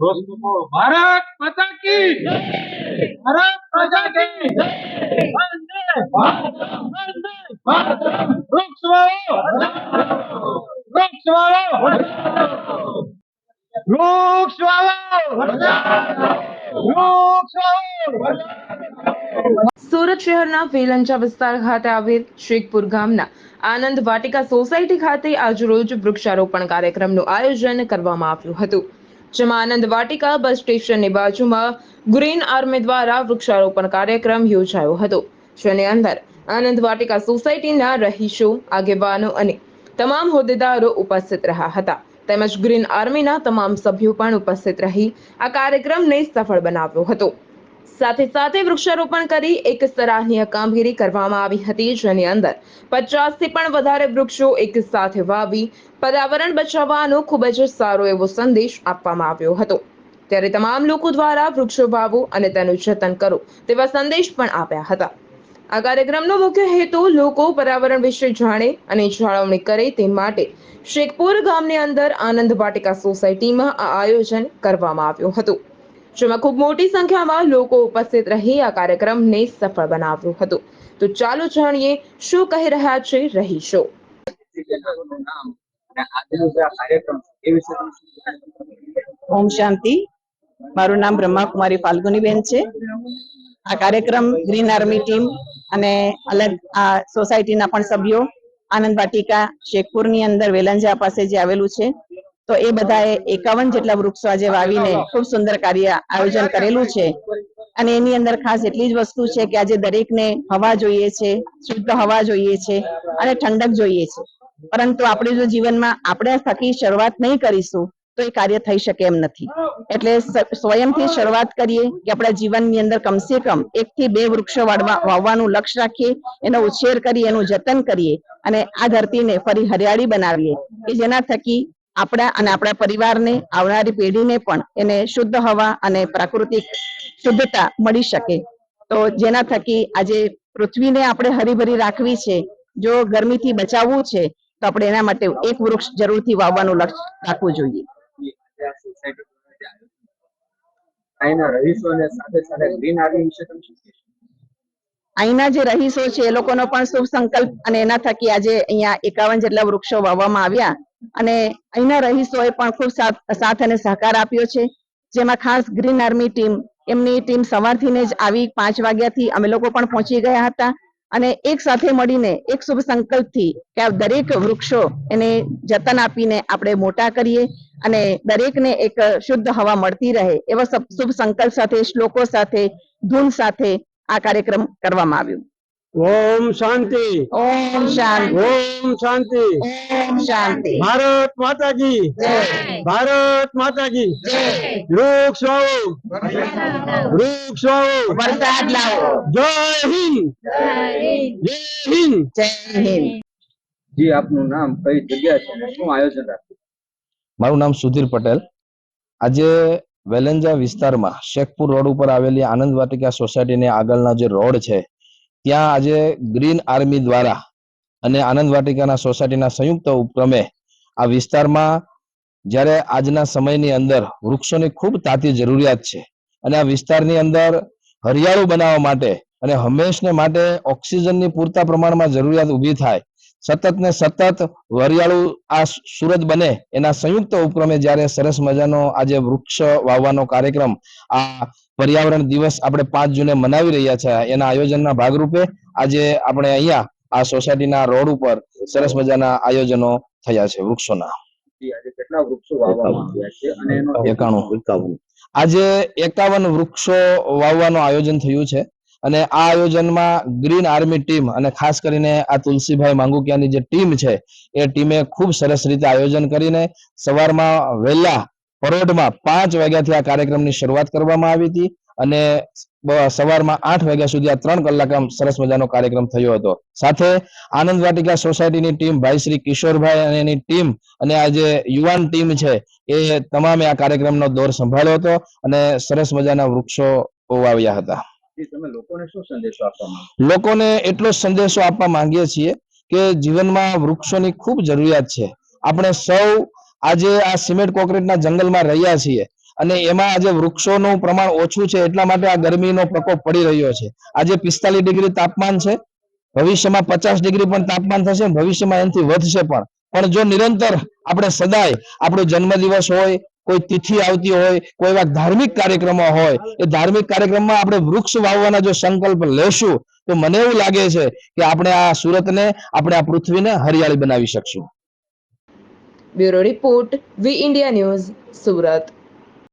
રોજ ભારત માતા કી ભારત પ્રજા કી વંદે ભારતમ વંદે ભારતમ વૃક્ષવાળો વૃક્ષવાળો વૃક્ષવાળો સુરત શહેરના વેલંચા વિસ્તાર ખાતે આવેલ શેખપુર ગામના આનંદ વાટિકા સોસાયટી ખાતે આજરોજ વૃક્ષારોપણ કાર્યક્રમનું આયોજન કરવામાં આવ્યું હતું. જેમાં આનંદ વાટિકા બસ સ્ટેશનની બાજુમાં ગ્રીન આર્મી દ્વારા વૃક્ષારોપણ કાર્યક્રમ યોજાયો હતો. જેની અંદર આનંદ વાટિકા સોસાયટીના રહીશો, આગેવાનો અને તમામ હોદ્દેદારો ઉપસ્થિત રહ્યા હતા. તેમજ ગ્રીન આર્મીના તમામ સભ્યો પણ ઉપસ્થિત રહી આ કાર્યક્રમને સફળ બનાવ્યો હતો. સાથે સાથે વૃક્ષારોપણ કરી એક સરાહનીય કામગીરી કરવામાં આવી હતી, જેની અંદર પચાસથી પણ વધારે વૃક્ષો એક સાથે વાવી, પર્યાવરણ બચાવવાનો ખૂબ જ સારો એવો સંદેશ આપવામાં આવ્યો હતો. ત્યારે તમામ લોકો દ્વારા વૃક્ષો વાવો અને તેનું જતન કરો તેવા સંદેશ પણ આપ્યા હતા. આ કાર્યક્રમનો મુખ્ય હેતુ લોકો પર્યાવરણ વિશે જાણે અને જાળવણી કરે તે માટે શેખપુર ગામની અંદર આનંદ વાટિકા સોસાયટીમાં આ આયોજન કરવામાં આવ્યું હતું. જેમાં ખૂબ મોટી સંખ્યામાં લોકો ઉપસ્થિત રહી આ કાર્યક્રમને સફળ બનાવ્યું હતું. તો ચાલો જાણીએ શું કહી રહ્યા છે રહીશો નું નામ અને આજનો જે આ કાર્યક્રમ છે એ વિશે તમે શું. ઓમ શાંતિ. મારું નામ બ્રહ્માકુમારી ફાલ્ગુનીબેન છે. આ કાર્યક્રમ ગ્રીન આર્મી ટીમ અને અલગ આ સોસાયટીના પણ સભ્યો આનંદ વાટિકા શેખપુરની અંદર વેલંજા પાસે જે આવેલું છે. તો એ બધાએ એકાવન જેટલા વૃક્ષો આજે વાવીને ખૂબ સુંદર કાર્ય આયોજન કરેલું છે. અને એની અંદર ખાસ એટલી જ વસ્તુ છે કે આજે દરેકને હવા જોઈએ છે શુદ્ધ હવા જોઈએ છે અને ઠંડક જોઈએ છે. પરંતુ આપણે જો જીવનમાં આપણે થકી શરૂઆત નહીં કરીશું તો એ કાર્ય થઈ શકે એમ નથી. એટલે સ્વયંથી શરૂઆત કરીએ કે આપણા જીવનની અંદર કમસે કમ એક થી બે વૃક્ષો વાવવાનું લક્ષ્ય રાખીએ એનો ઉછેર કરીએ એનું જતન કરીએ અને આ ધરતીને ફરી હરિયાળી બનાવીએ કે જેના થકી આપણા અને આપણા પરિવારને આવનારી પેઢીને પણ એને શુદ્ધ હવા અને પ્રાકૃતિક શુદ્ધતા મળી શકે. તો જેના થકી આજે પૃથ્વીને આપણે હરીભરી રાખવી છે જો ગરમીથી બચાવવું છે તો આપણે એના માટે એક વૃક્ષ જરૂરથી વાવવાનું લક્ષ્ય રાખવું જોઈએ. અહીંના જે રહીશો છે એ લોકોનો પણ શુભ સંકલ્પ અને એના થકી આજે અહીંયા એકાવન જેટલા વૃક્ષો વાવવામાં આવ્યા. અને અહીંના રહીશોએ પણ ખૂબ સાથ અને સહકાર આપ્યો છે. જેમાં ખાસ ગ્રીન આર્મી ટીમ એમની ટીમ સવારથીને જ આવી પાંચ વાગ્યાથી અમે લોકો પણ પહોંચી ગયા હતા. અને એક સાથે મળીને એક શુભ સંકલ્પથી કે આ દરેક વૃક્ષો એને જતન આપીને આપણે મોટા કરીએ અને દરેકને એક શુદ્ધ હવા મળતી રહે એવા શુભ સંકલ્પ સાથે, શ્લોકો સાથે, ધૂન સાથે આ કાર્યક્રમ કરવામાં આવ્યું. ઓમ શાંતિ. ઓમ શાંતિ. ઓમ શાંતિ. ઓમ શાંતિ. ભારત માતાજી. ભારત માતાજી. વૃક્ષ વાવો વૃક્ષ વાવો વરસાદ લાવો. જય હિન્દ. જય હિન્દ. જય હિન્દ. જી આપનું નામ કઈ જગ્યા છે શું આયોજન રાખ્યું? મારું નામ સુધીર પટેલ. આજે વેલેન્જા વિસ્તારમાં શેખપુર રોડ ઉપર આવેલી આનંદ વાટિકા સોસાયટીની આગળના જે રોડ છે ત્યાં આજે ગ્રીન આર્મી દ્વારા અને આનંદ વાટિકાના સોસાયટીના સંયુક્ત ઉપક્રમે આ વિસ્તારમાં જ્યારે આજના સમયની અંદર વૃક્ષોની ખૂબ તાતી જરૂરિયાત છે અને આ વિસ્તારની અંદર હરિયાળું બનાવવા માટે અને હંમેશને માટે ઓક્સિજનની પૂરતા પ્રમાણમાં જરૂરિયાત ઊભી થાય સતત ને સતત વરિયાળું આ સુરત બને એના સંયુક્ત ઉપક્રમે જ્યારે સરસ મજાનો આજે વૃક્ષ વાવવાનો કાર્યક્રમ આ પર્યાવરણ દિવસ આપણે પાંચ જૂને મનાવી રહ્યા છે એના આયોજનના ભાગરૂપે આજે આપણે અહીંયા આ સોસાયટીના રોડ ઉપર સરસ મજાના આયોજનો થયા છે વૃક્ષોના. એકાણું. આજે એકાવન વૃક્ષો વાવવાનું આયોજન થયું છે. અને આ આયોજનમાં ગ્રીન આર્મી ટીમ અને ખાસ કરીને આ તુલસીભાઈ માંગુકિયાની જે ટીમ છે, એ ટીમે ખૂબ સરસ રીતે આયોજન કરીને સવારમાં વહેલા પરોઢમાં પાંચ વાગ્યાથી આ કાર્યક્રમની શરૂઆત કરવામાં આવી હતી અને સવારમાં આઠ વાગ્યા સુધી આ ત્રણ કલાક આમ સરસ મજાનો કાર્યક્રમ થયો હતો. સાથે આનંદ વાટિકા સોસાયટીની ટીમ ભાઈ શ્રી કિશોરભાઈ અને એની ટીમ અને આ જે યુવાન ટીમ છે, એ તમામે આ કાર્યક્રમનો દોર સંભાળ્યો હતો અને સરસ મજાના વૃક્ષો વાવ્યા હતા. લોકોને એટલો સંદેશો આપવા માંગીએ છીએ કે જીવનમાં વૃક્ષોની ખૂબ જરૂરિયાત છે. આપણે સૌ આજે આ સિમેન્ટ કોન્ક્રીટના જંગલમાં રહ્યા છીએ અને એમાં આજે વૃક્ષોનું પ્રમાણ ઓછું છે એટલા માટે આ ગરમીનો પ્રકોપ પડી રહ્યો છે. આજે પિસ્તાલીસ ડિગ્રી તાપમાન છે. ભવિષ્યમાં પચાસ ડિગ્રી પણ તાપમાન થશે, ભવિષ્યમાં એનાથી વધશે પણ. પણ જો નિરંતર આપણે સદાય આપણો જન્મદિવસ હોય કોઈ તિથિ આવતી હોય, કોઈ એવા ધાર્મિક કાર્યક્રમો હોય, એ ધાર્મિક કાર્યક્રમમાં આપણે વૃક્ષ વાવવાના જો સંકલ્પ લેશું, તો મને એવું લાગે છે કે આપણે આ સુરતને, આપણે આ પૃથ્વીને હરિયાળી બનાવી શકશું. Bureau report V India news Surat.